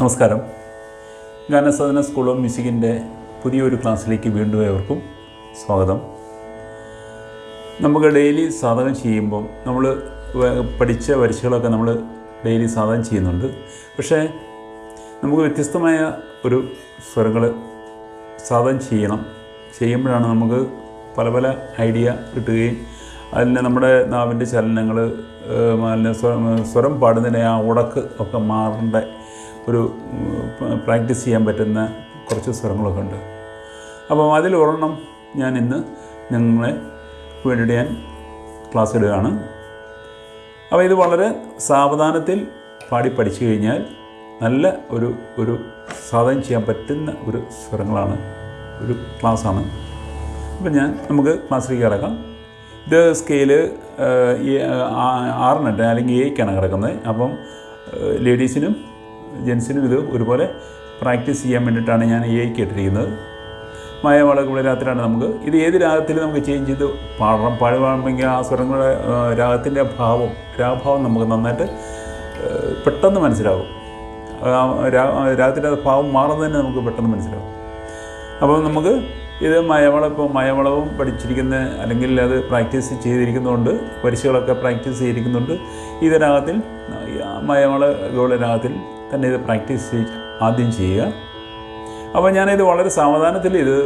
നമസ്കാരം. ഗാനസാധന school of മ്യൂസിക്കിന്റെ പുതിയൊരു ക്ലാസ്സിലേക്ക് വീണ്ടും ഏവർക്കും സ്വാഗതം. നമുക്ക് ഡെയിലി സാധകം ചെയ്യുമ്പോൾ നമ്മൾ പഠിച്ച വരിശകളൊക്കെ നമ്മൾ ഡെയിലി സാധകം ചെയ്യുന്നുണ്ട്. പക്ഷേ നമുക്ക് വ്യത്യസ്തമായ ഒരു സ്വരങ്ങൾ സാധകം ചെയ്യണം. ചെയ്യുമ്പോഴാണ് നമുക്ക് പല പല ഐഡിയ കിട്ടുകയും അതിന് നമ്മുടെ നാവിന്റെ ചലനങ്ങൾ സ്വരം പാടുന്നതിനെ ആ ഉടക്ക് ഒക്കെ മാറേണ്ട ഒരു പ്രാക്ടീസ് ചെയ്യാൻ പറ്റുന്ന കുറച്ച് സ്വരങ്ങളൊക്കെ ഉണ്ട്. അപ്പം അതിൽ ഒരെണ്ണം ഞാൻ ഇന്ന് നിങ്ങളെ വേണ്ടിയിട്ട് ഞാൻ ക്ലാസ് ഇടുകയാണ്. അപ്പോൾ ഇത് വളരെ സാവധാനത്തിൽ പാടി പഠിച്ചു കഴിഞ്ഞാൽ നല്ല ഒരു ഒരു സാധനം ചെയ്യാൻ പറ്റുന്ന ഒരു സ്വരങ്ങളാണ് ഒരു ക്ലാസ്സാണ്. അപ്പം ഞാൻ നമുക്ക് ക്ലാസ്സിലേക്ക് കിടക്കാം. ഇത് സ്കെയിൽ ആറിനുണ്ട് അല്ലെങ്കിൽ എയ്ക്കാണ് കിടക്കുന്നത്. അപ്പം ലേഡീസിനും ജെൻസിനും ഇത് ഒരുപോലെ പ്രാക്ടീസ് ചെയ്യാൻ വേണ്ടിയിട്ടാണ് ഞാൻ എയ്ക്ക് ഇട്ടിരിക്കുന്നത് മയമളകുള്ള രാത്രിയാണ് നമുക്ക് ഇത് ഏത് രാഗത്തിൽ നമുക്ക് ചേഞ്ച് ചെയ്ത് പാടണം പാടുവാണെങ്കിൽ ആ സ്വരങ്ങളുടെ രാഗത്തിന്റെ ഭാവം രാഭാവം നമുക്ക് നന്നായിട്ട് പെട്ടെന്ന് മനസ്സിലാവും. രാഗത്തിന്റെ ഭാവം മാറുന്നതന്നെ നമുക്ക് പെട്ടെന്ന് മനസ്സിലാവും. അപ്പോൾ നമുക്ക് ഇത് മയമള ഇപ്പോൾ മയവളവും പഠിച്ചിരിക്കുന്ന അല്ലെങ്കിൽ അത് പ്രാക്ടീസ് ചെയ്തിരിക്കുന്നതുകൊണ്ട് പരീക്ഷകളൊക്കെ പ്രാക്ടീസ് ചെയ്തിരിക്കുന്നുണ്ട് ഇത് രാഗത്തിൽ മയവള ഗോള രാഗത്തിൽ തന്നെ ഇത് പ്രാക്ടീസ് ആദ്യം ചെയ്യുക. അപ്പോൾ ഞാനിത് വളരെ സാവധാനത്തിൽ ഇത്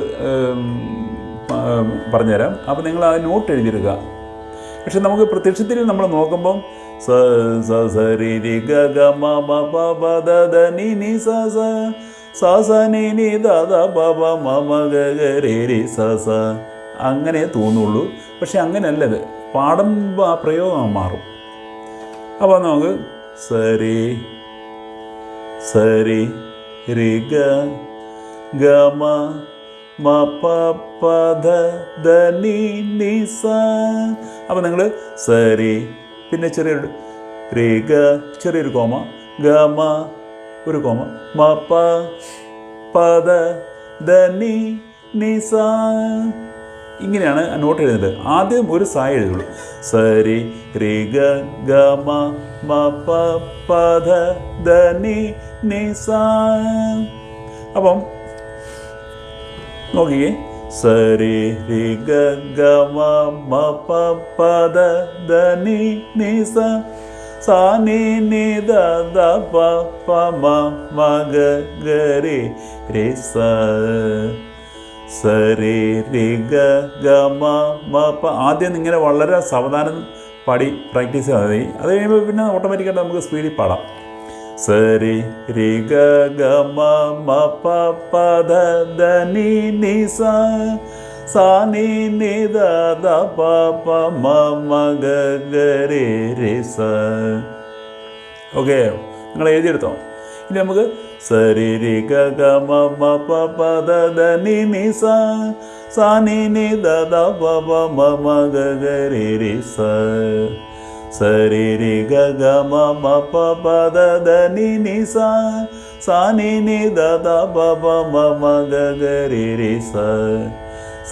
പറഞ്ഞുതരാം. അപ്പോൾ നിങ്ങൾ ആ നോട്ട് എഴുതിയെടുക്കുക. പക്ഷെ നമുക്ക് പ്രത്യക്ഷത്തിൽ നമ്മൾ നോക്കുമ്പം സ സ സ രി രി ഗ ഗ മ മ പ പ ദ ദ നി നി സ സ സ സ നി നി ദ ദ പ പ മ മ ഗ ഗ രി രി സ സ. അങ്ങനെ തോന്നുള്ളൂ. പക്ഷെ അങ്ങനെയല്ലത് പാടുമ്പോൾ ആ പ്രയോഗം മാറും. അപ്പോൾ നമുക്ക് സരി സരി രി ഗമ നി നി സ. അപ്പോൾ നിങ്ങൾ സരി പിന്നെ ചെറിയൊരു രി ഗ ചെറിയൊരു കോമ ഗമ ഒരു കോമ മ പ പ ധ ധ നി നി സ. ഇങ്ങനെയാണ് നോട്ട് എഴുതുന്നത് ആദ്യം ഒരു സായ എഴുതുള്ളൂ. സരി രി ഗ ഗ മ മ പ പ ധ ധ നി നി സ. അപ്പം നോക്കിയേ സരി രി ഗ ഗ മ മ പ പ ധ ധ നി നി സ. സ നി നി ദ ദ പ പ മ മ ഗ ഗ രി രി സ. സരി രി ഗ ഗ മ മ പ ആദ്യം ഇങ്ങനെ വളരെ സാവധാനം പാടി പ്രാക്ടീസ് ചെയ്താൽ മതി. അത് കഴിയുമ്പോൾ പിന്നെ ഓട്ടോമാറ്റിക്കായിട്ട് നമുക്ക് സ്പീഡിൽ പാടാം. സരി രി ഗ ഗ മ മ പ പ ധ ധ നി നി സ സ നി നി ദ ദ പ പ മ മ ഗ ഗ രി രി സ ഓക്കെ. നിങ്ങൾ എഴുതിയെടുത്തോ? ഇനി നമുക്ക് സരി രി ഗ ഗ മ മ പ പ ധ ധ നി നി സ സ നി നി ദ ദ പ പ മ മ ഗ ഗ രി രി സ സരി രി ഗ ഗ മ മ പ പ ധ ധ നി നി സ സ നി നി ദ ദ പ പ മ മ ഗ ഗ രി രി സ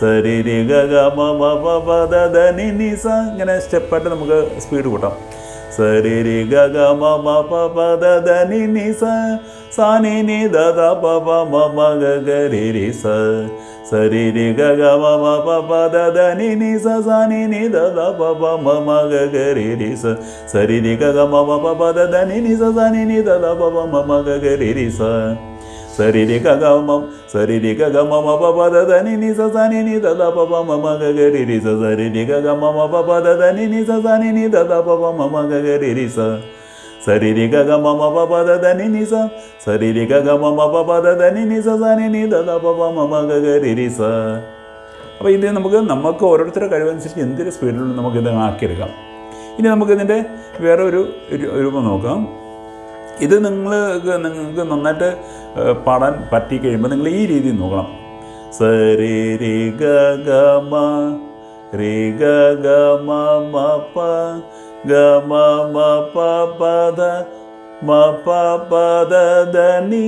സരി രി ഗ ഗ മ മ പ പ ധ ധ നി നി സ ഇങ്ങനെ സ്റ്റെപ്പായിട്ട് നമുക്ക് സ്പീഡ് കൂട്ടാം. സരി രി ഗ ഗ മ മ പ പ ധ ധ നി നി സ സ നി നി ദ ദ പ പ മ മ ഗ ഗ രി രി സ സരി രി ഗ ഗ മ മ പ പ ധ ധ നി നി സ സ നി നി ദ ദ പ പ മ മ ഗ ഗ രി രി സ സരി രി ഗ ഗ മ മ പ പ ധ ധ നി നി സ സ നി നി ദ ദ പ പ മ മ ഗ ഗ രി രി സ സരി രി ഗ ഗ മ സരി രി ഗ ഗ മ മ പ പ ധ ധ നി നി സ സ നി നി ദ ദ പ പ മ മ ഗ ഗ രി രി സ. സരി രി ഗ ഗ മ മ പ പ ധ ധ നി നി സ സ നി നി ദ ദ പ പ മ മ ഗ ഗ രി രി സ. സരി രി ഗ ഗ മ മ പ പ ധ ധ നി നി സ സരി രി ഗ ഗ മ മ പ പ ധ ധ നി നി സ സ നി നി ദ ദ പ പ മ മ ഗ ഗ രി രി സ അപ്പോൾ ഇത് നമുക്ക് നമുക്ക് ഓരോരുത്തരുടെ കഴിവനുസരിച്ച് എന്തൊരു സ്പീഡിലും നമുക്കിത് ആക്കിയെടുക്കാം. ഇനി നമുക്കിതിന്റെ വേറെ ഒരു രൂപം നോക്കാം. ഇത് നിങ്ങൾ നിങ്ങൾക്ക് നന്നായിട്ട് പാടാൻ പറ്റി കഴിയുമ്പോൾ നിങ്ങൾ ഈ രീതിയിൽ നോക്കണം. സരി രേ ഗ ഗ മ രേ ഗ ഗ മ മ പ ഗ മ മ പ പ ദ മ പ പ ദ ദ നി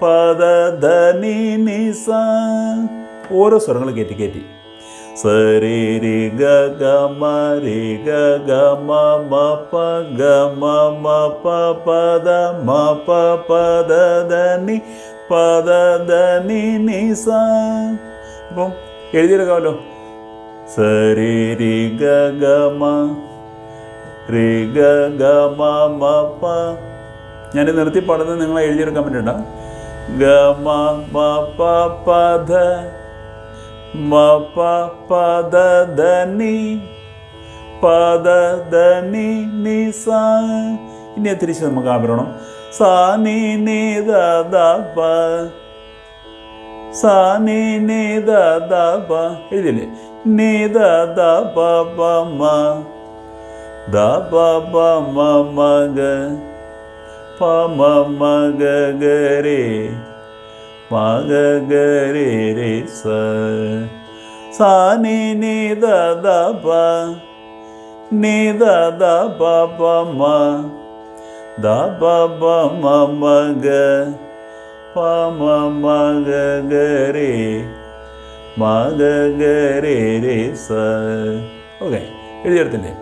പ ദ ദ നി നി സ. ഓരോ സ്വരങ്ങൾ കയറ്റി കയറ്റി സരി രി ഗ ഗ മ രി ഗ ഗ മ പ ഗ മ മ പ പ മ പ പ ദ ദ നി നി സ അപ്പം എഴുതിയെടുക്കാമല്ലോ. സരി രി ഗ ഗ മ രി ഗ ഗ മ മ പ ഞാൻ നിർത്തി പാടുന്നത് നിങ്ങൾ എഴുതിയെടുക്കാൻ പറ്റണ്ട. ഗ മ പ പ ദ ദ നി പ ദ ദ നി നി സ ഇനി തിരിച്ച് നമുക്ക് ആഭരണം സ നി നി ദ ദ പ സ നി നി ദ ദ പ എഴുതില്ലേ നി ദ ദ പ പ മ ദ പ പ മ മ ഗ പ മ മ ഗ ഗ രേ സ സ നി ദ പ നി ദ പ പ സ ഓക്കെ എഴുതിയെടുത്തില്ലേ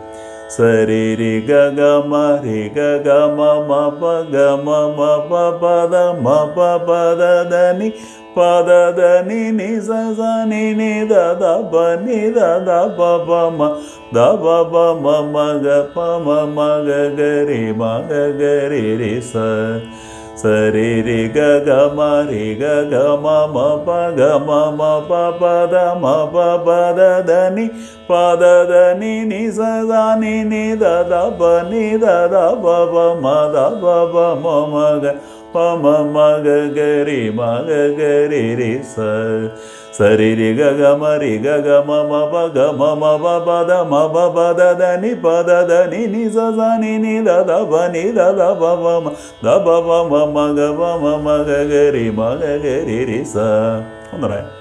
സരി രി ഗ ഗ മ രി ഗ ഗ മ മ പ ഗ മ മ പ പ ദ മ പ പ ദ ദ നി പ ദ ദ നി നി സ സ നി നി ദ ദ പ നി ദ ദ പ പ മ ദ പ പ മ മ ഗ പ മ മ ഗ ഗ രി മ ഗ ഗ രി രി സ സരി രി ഗ ഗ മ രി ഗ ഗ മ മ പ ഗ മ മ പ പ ദ മ പ പ ദ ദ നി പ ദ ദ നി നി സ സ നി നി ദ ദ പ നി ദ ദ പ പ മ ദ പ പ മ മ ഗ പ മ മ ഗ ഗ രി മ ഗ ഗ രി രി സ സരി രി ഗ ഗ മ രി ഗ ഗ മ മ പ ഗ മ മ പ പ ദ മ പ പ ദ ദ നി പ ദ ദ നി നി സ സ നി നി ദ ദ പ നി ദ ദ പ പ മ ദ പ പ മ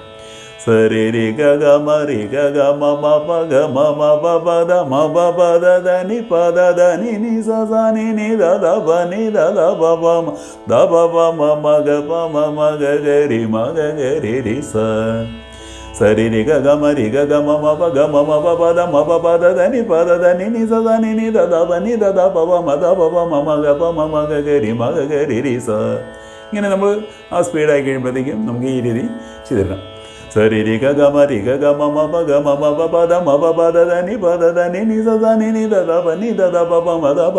മ ഗ പ മ മ ഗ ഗ രി മ ഗ ഗ രി രി സ ഒന്നറേ സരി രി ഗ ഗ മ രി ഗ ഗ മ മ പ ഗ മ മ പ പ ദ മ പ പ ദ ദ നി പ ദ ദ നി നി സ സ നി നി ദ ദ പ നി ദ ദ പ പ മ ദ പ പ മ മ ഗ പ മ മ ഗ ഗ രി മ ഗ ഗ രി രി സ സരി രി ഗ ഗ മ രി ഗ ഗ മ മ പ ഗ മ മ പ പ ദ മ പ പ ദ ദ നി പ ദ ദ നി നി സ സ നി നി ദ ദ പ നി ദ ദ പ പ മ ദ പ പ മ മ ഗ പ മ മ ഗ ഗ രി മ ഗ ഗ രി രി സ ഇങ്ങനെ നമ്മൾ ആ സ്പീഡായി കഴിയുമ്പോഴത്തേക്കും നമുക്ക് ഈ രീതി ചെയ്തിടണം സരി ഗമരി ഗ ഗ രി ഗ ഗ ഗ ദ ദ നി പ ദ ദ നി നി സ ഗ ഗ ഗ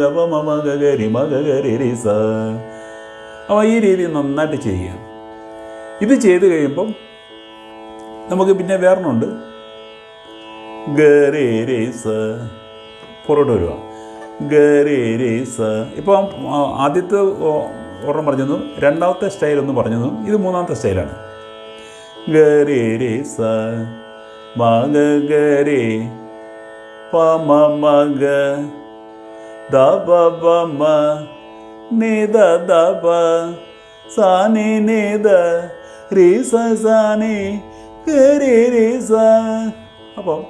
ഗ ഗ രി രി അപ്പോൾ ഈ രീതി നന്നായിട്ട് ചെയ്യുക ഇത് ചെയ്ത് കഴിയുമ്പം നമുക്ക് പിന്നെ വേറൊന്നുണ്ട് ഗരേ രേ സ പുറകോട്ട് വരിക രേ സ ഇപ്പം ആദ്യത്തെ ഒരെണ്ണം പറഞ്ഞതും രണ്ടാമത്തെ സ്റ്റൈൽ ഒന്ന് പറഞ്ഞതും ഇത് മൂന്നാമത്തെ സ്റ്റൈലാണ് ഗരേ രേ സ മ ഗ ഗരേ പ മ മ ഗ ദ പ പ മ നി ദ ദ പ സ നി നി ദ രി സ സ നി ഗരി രി സ അപ്പം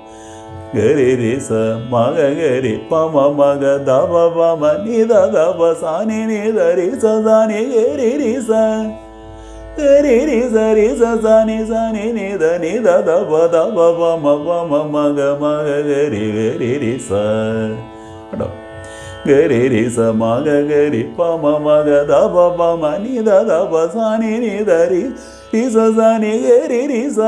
ഗരി രി സ മ ഗ ഗരി പ മ മ ഗ ദ പ പ മ നി ദ ദ പ സ നി നി ദ രി സ സ നി ഗരി രി സ ഗരി രി സ രി സ സ നി സ നി നി ദ നി ദ ദ പ ദ പ പ മ പ മ മ ഗ മ ഗ ഗരി ഗരി രി സ കേട്ടോ ഗരി രി സ മ ഗ ഗരി പ മ മ ഗ ദ പ പ മ നി ദ ദ പ സ നി നി ദ രി രി സ സ നി ഗരി രി സ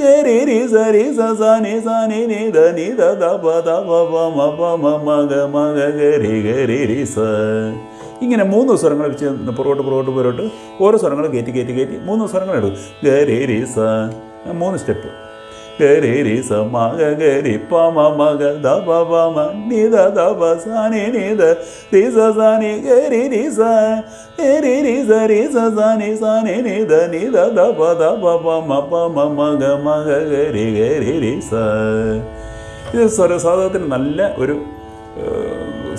ഗരി രി സ രി സ സ നി സ നി നി ദ നി ദ ദ പ ദ പ പ മ പ മ മ ഗ മ ഗ ഗരി ഗരി രി സ ഇങ്ങനെ മൂന്ന് സ്വരങ്ങൾ വെച്ച് പുറകോട്ട് പുറകോട്ട് പുറകോട്ട് ഓരോ സ്വരങ്ങൾ കയറ്റി കയറ്റി കയറ്റി മൂന്ന് സ്വരങ്ങൾ എടുക്കും. ഗരി രേ സ. മൂന്ന് സ്റ്റെപ്പ്. ഗരി രി സ മക ഗരി പ മ മ ഗ ദ പ പ മ നി ദ ദ പ സ നി നി ദ രി സ സ നി ഗരി രി സ. ഗരി രി സ രി സ സ നി സ നി നി ദ നി ദ ദ പ ദ പ പ മ പ മ മക മക ഗരി ഗരി രി സ. ഇത് സ്വരസാധകത്തിന് നല്ല ഒരു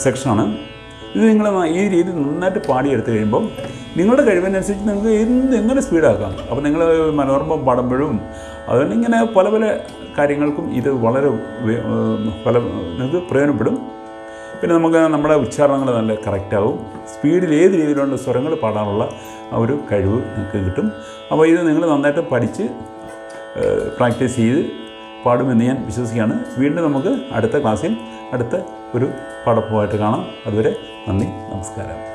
സെക്ഷനാണ്. ഇത് നിങ്ങൾ ഈ രീതി നന്നായിട്ട് പാടിയെടുത്ത് കഴിയുമ്പം നിങ്ങളുടെ കഴിവിനനുസരിച്ച് നിങ്ങൾക്ക് എന്ത് എങ്ങനെ സ്പീഡാക്കാം? അപ്പോൾ നിങ്ങൾ മനോരമ പാടുമ്പോഴും അതുകൊണ്ട് ഇങ്ങനെ പല പല കാര്യങ്ങൾക്കും ഇത് വളരെ പല നിങ്ങൾക്ക് പ്രയോജനപ്പെടും. പിന്നെ നമുക്ക് നമ്മുടെ ഉച്ചാരണങ്ങൾ നല്ല കറക്റ്റാവും. സ്പീഡിൽ ഏത് രീതിയിലുള്ള സ്വരങ്ങൾ പാടാനുള്ള ഒരു കഴിവ് നിങ്ങൾക്ക് കിട്ടും. അപ്പോൾ ഇത് നിങ്ങൾ നന്നായിട്ട് പഠിച്ച് പ്രാക്ടീസ് ചെയ്ത് പാടുമെന്ന് ഞാൻ വിശ്വസിക്കുകയാണ്. വീണ്ടും നമുക്ക് അടുത്ത ക്ലാസ്സിൽ അടുത്ത ഒരു പാടപ്പുമായിട്ട് കാണാം. അതുവരെ നന്ദി നമസ്കാരം.